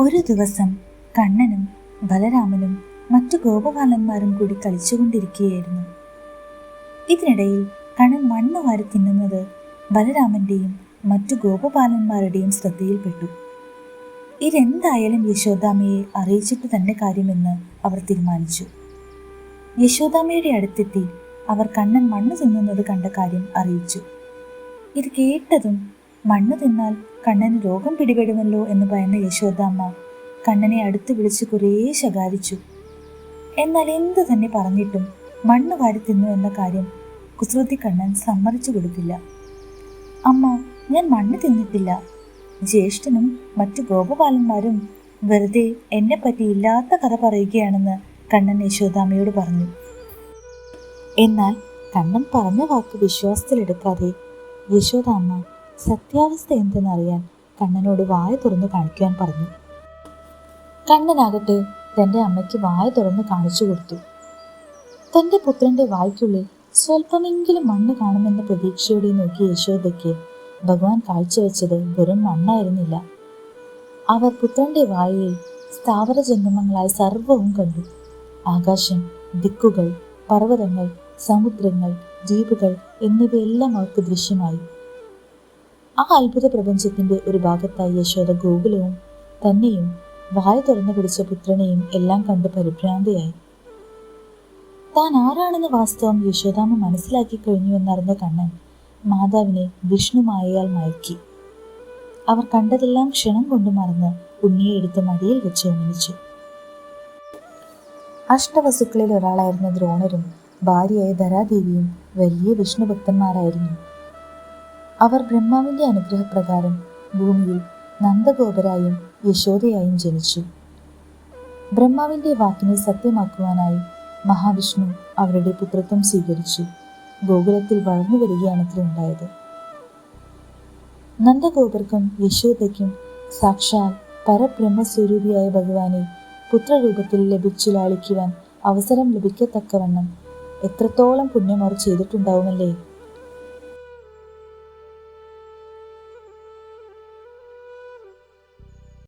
ഒരു ദിവസം കണ്ണനും ബലരാമനും മറ്റു ഗോപബാലന്മാരും കൂടി കളിച്ചുകൊണ്ടിരിക്കുകയായിരുന്നു. ഇതിനിടയിൽ കണ്ണൻ മണ്ണ് വാരി തിന്നുന്നത് ബലരാമന്റെയും മറ്റു ഗോപബാലന്മാരുടെയും ശ്രദ്ധയിൽപ്പെട്ടു. ഇതെന്തായാലും യശോദാമയെ അറിയിച്ചിട്ട് തന്നെ കാര്യമെന്ന് അവർ തീരുമാനിച്ചു. യശോദാമയുടെ അടുത്തെത്തി അവർ കണ്ണൻ മണ്ണ് തിന്നുന്നത് കണ്ട കാര്യം അറിയിച്ചു. ഇത് കേട്ടതും മണ്ണ് തിന്നാൽ കണ്ണന് രോഗം പിടിപെടുമല്ലോ എന്ന് ഭയന്ന യശോദാമ്മ കണ്ണനെ അടുത്ത് വിളിച്ച് കുറേ ശകാരിച്ചു. എന്നാൽ എന്തു തന്നെ പറഞ്ഞിട്ടും മണ്ണ് വാരി തിന്നു എന്ന കാര്യം കുസൃതി കണ്ണൻ സമ്മതിച്ചു കൊടുത്തില്ല അമ്മ ഞാൻ മണ്ണ് തിന്നിട്ടില്ല. ജ്യേഷ്ഠനും മറ്റു ഗോപപാലന്മാരും വെറുതെ എന്നെ പറ്റി ഇല്ലാത്ത കഥ പറയുകയാണെന്ന് കണ്ണൻ യശോദാമ്മയോട് പറഞ്ഞു. എന്നാൽ കണ്ണൻ പറഞ്ഞ വാക്ക് വിശ്വാസത്തിലെടുക്കാതെ യശോദാമ്മ സത്യാവസ്ഥ എന്തെന്നറിയാൻ കണ്ണനോട് വായ തുറന്നു കാണിക്കുവാൻ പറഞ്ഞു. കണ്ണനാകട്ടെ തന്റെ അമ്മയ്ക്ക് വായ തുറന്നു കാണിച്ചു കൊടുത്തു. തന്റെ പുത്രന്റെ വായ്ക്കുള്ളിൽ സ്വല്പമെങ്കിലും മണ്ണ് കാണുമെന്ന പ്രതീക്ഷയോടെ നോക്കിയ യശോദയ്ക്ക് ഭഗവാൻ കാഴ്ചവെച്ചത് വെറും മണ്ണായിരുന്നില്ല. അവർ പുത്രന്റെ വായയിൽ സ്ഥാവര ജന്മങ്ങളായി സർവവും കണ്ടു. ആകാശം ദിക്കുകൾ പർവതങ്ങൾ സമുദ്രങ്ങൾ ദ്വീപുകൾ എന്നിവയെല്ലാം അവർക്ക് ദൃശ്യമായി. ആ അത്ഭുത പ്രപഞ്ചത്തിന്റെ ഒരു ഭാഗത്തായി യശോദ ഗോകുലവും തന്നെയും വായ തുറന്നു പിടിച്ച പുത്രനെയും എല്ലാം കണ്ട് പരിഭ്രാന്തയായി. താൻ ആരാണെന്ന വാസ്തവം യശോദാമ്മ മനസ്സിലാക്കി കഴിഞ്ഞു എന്നറിഞ്ഞ കണ്ണൻ മാതാവിനെ വിഷ്ണുമായയാൽ മയക്കി. അവർ കണ്ടതെല്ലാം ക്ഷണം കൊണ്ട് മറന്ന് ഉണ്ണിയെ എടുത്ത് മടിയിൽ വെച്ച് ഒന്നിച്ചു. അഷ്ടവസുക്കളിൽ ഒരാളായിരുന്ന ദ്രോണരും ഭാര്യയായ ധരാദേവിയും വലിയ വിഷ്ണു ഭക്തന്മാരായിരുന്നു അവർ ബ്രഹ്മാവിന്റെ അനുഗ്രഹപ്രകാരം ഭൂമിയിൽ നന്ദഗോപരായും യശോദയായും ജനിച്ചു. ബ്രഹ്മാവിന്റെ വാക്കിനെ സത്യമാക്കുവാനായി മഹാവിഷ്ണു അവരുടെ പുത്രത്വം സ്വീകരിച്ചു. ഗോകുലത്തിൽ വളർന്നു വരികയാണത്ര ഉണ്ടായത്. നന്ദഗോപർക്കും യശോദയ്ക്കും സാക്ഷാൽ പരബ്രഹ്മസ്വരൂപിയായ ഭഗവാനെ പുത്രരൂപത്തിൽ ലഭിച്ചു ലാളിക്കുവാൻ അവസരം ലഭിക്കത്തക്കവണ്ണം എത്രത്തോളം പുണ്യം അവർ ചെയ്തിട്ടുണ്ടാവുമല്ലേ?